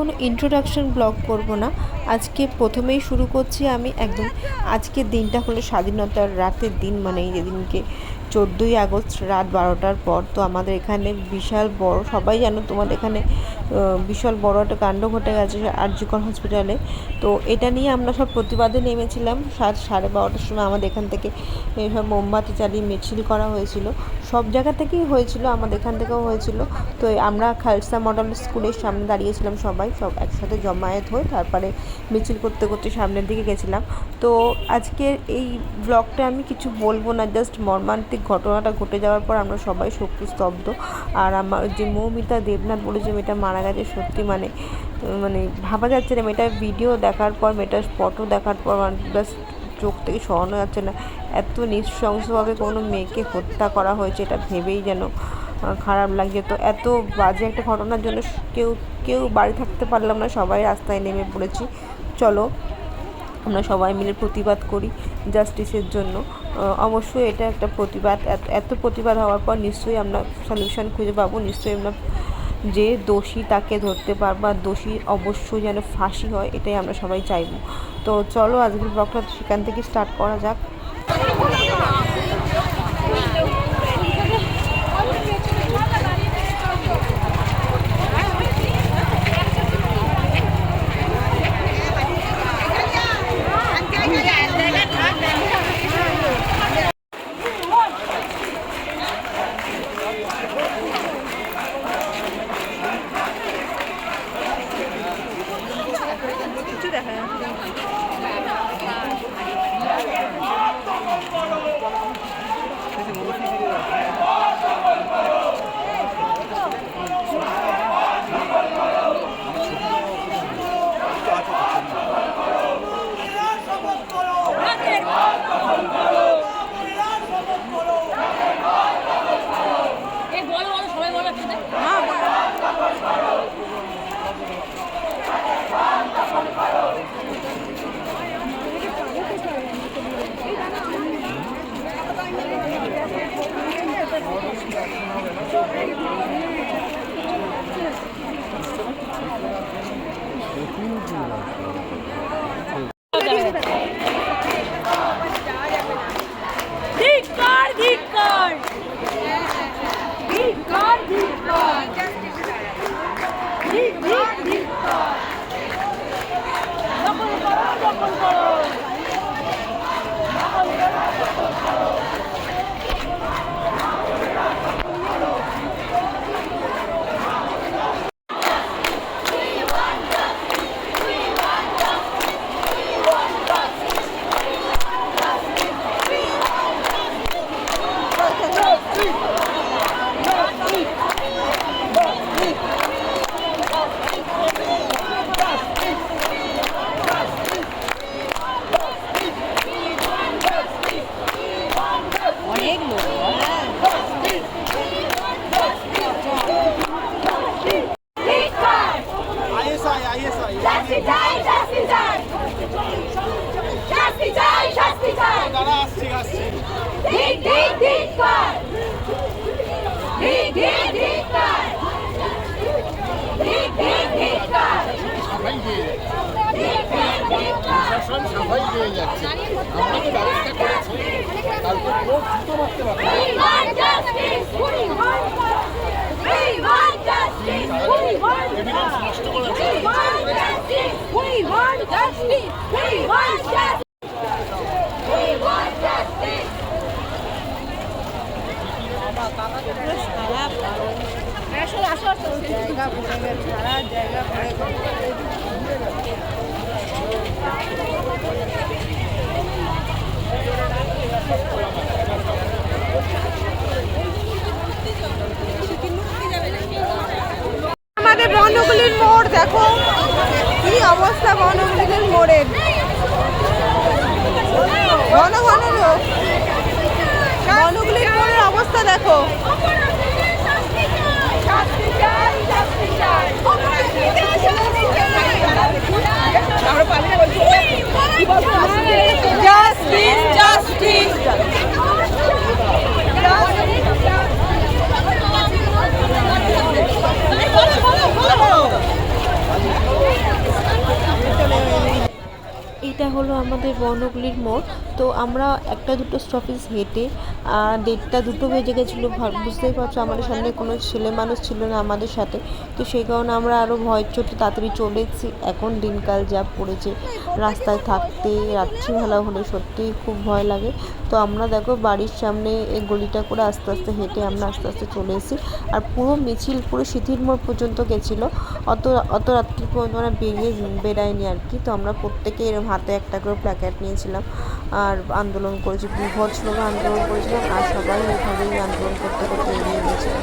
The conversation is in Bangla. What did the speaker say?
কোনো ইন্ট্রোডাকশন ব্লগ করব না। আজকে প্রথমেই শুরু করছি আমি একদম আজকের দিনটা হলো স্বাধীনতার রাতের দিন মানে যেদিনকে চোদ্দোই আগস্ট রাত বারোটার পর। তো আমাদের এখানে বিশাল বড়, সবাই জানো তোমাদের এখানে বিশাল বড় একটা কাণ্ড ঘটে গেছে আরজিকর হসপিটালে তো এটা নিয়ে আমরা সব প্রতিবাদে নেমেছিলাম। সাত, সাড়ে বারোটার সময় আমাদের এখান থেকে সব মোমবাতি চালিয়ে মিছিল করা হয়েছিল। সব জায়গা থেকেই হয়েছিল, আমাদের এখান থেকেও হয়েছিল। তো আমরা খালসা মডেল স্কুলের সামনে দাঁড়িয়েছিলাম সবাই, সব একসাথে জমায়েত হয়ে তারপরে মিছিল করতে করতে সামনের দিকে গেছিলাম। তো আজকের এই ব্লগটা আমি কিছু বলব না, জাস্ট মর্মান্তিক ঘটনাটা ঘটে যাওয়ার পর আমরা সবাই শক্তি স্তব্ধ আর আমার যে মৌমিতা দেবনাথ বলে যে মেয়েটা মারা গেছে সত্যি মানে মানে ভাবা যাচ্ছে না, মেয়েটার ভিডিও দেখার পর, মেয়েটার ফটো দেখার পর জাস্ট চোখ থেকে সরানো যাচ্ছে না। এত নৃশংসভাবে কোনো মেয়েকে হত্যা করা হয়েছে, এটা ভেবেই যেন খারাপ লাগছে। তো এত বাজে একটা ঘটনার জন্য কেউ কেউ বাড়ি থাকতে পারলাম না, সবাই রাস্তায় নেমে পড়েছি। চলো, আমরা সবাই মিলে প্রতিবাদ করি জাস্টিসের জন্য। অবশ্যই এটা একটা প্রতিবাদ। এত এত প্রতিবাদ হওয়ার পর নিশ্চয়ই আমরা সলিউশন খুঁজে পাবো, নিশ্চয়ই আমরা যে দোষী তাকে ধরতে পার বা দোষী অবশ্যই যেন ফাঁসি হয়, এটাই আমরা সবাই চাইব। তো চলো আজকের ব্লগটা সেখান থেকে স্টার্ট করা যাক। এই Big Vitória! শাস্তি চাই শাস্তি চাই শাস্তি চাই শাস্তি চাই দাঁড়া আসছি আসছি ধিক ধিক ধিক্কার আমাদের বনগুলির মোড় দেখো। কি অবস্থা বনগুলির মোড়ের? ঘন ঘন লোক অবস্থা দেখো শাস্তি চাই শাস্তি চাই জাস্টিস জাস্টিস বলো বলো বলো বর্ণগুলির মোড়। তো আমরা একটা দুটো স্টপেজ হেঁটে দেড়টা দুটো বেজে গেছিল বুঝতেই পারছ আমাদের সামনে কোনো ছেলে মানুষ ছিল না আমাদের সাথে। তো সেই কারণে আমরা আরও ভয়ের চোটে তাড়াতাড়ি চলে এসেছি এখন দিনকাল যা পড়েছে, রাস্তায় থাকতে রাত্রিবেলা হলে সত্যিই খুব ভয় লাগে। তো আমরা দেখো বাড়ির সামনে এই গলিটা করে আস্তে আস্তে হেঁটে আমরা আস্তে আস্তে চলে এসেছি। আর পুরো মিছিল, পুরো সিথির মোড় পর্যন্ত গেছিল। অত অত রাত্রি পর্যন্ত আমরা বেরিয়ে বেরাইনি আর কি। তো আমরা প্রত্যেকে এরকম হাতে একটা করে প্ল্যাকেট নিয়েছিলাম আর আন্দোলন করেছি বৃহৎ আন্দোলন করেছিলাম আর সবাই ওইভাবেই আন্দোলন করতে করতে এগিয়ে গেছিলাম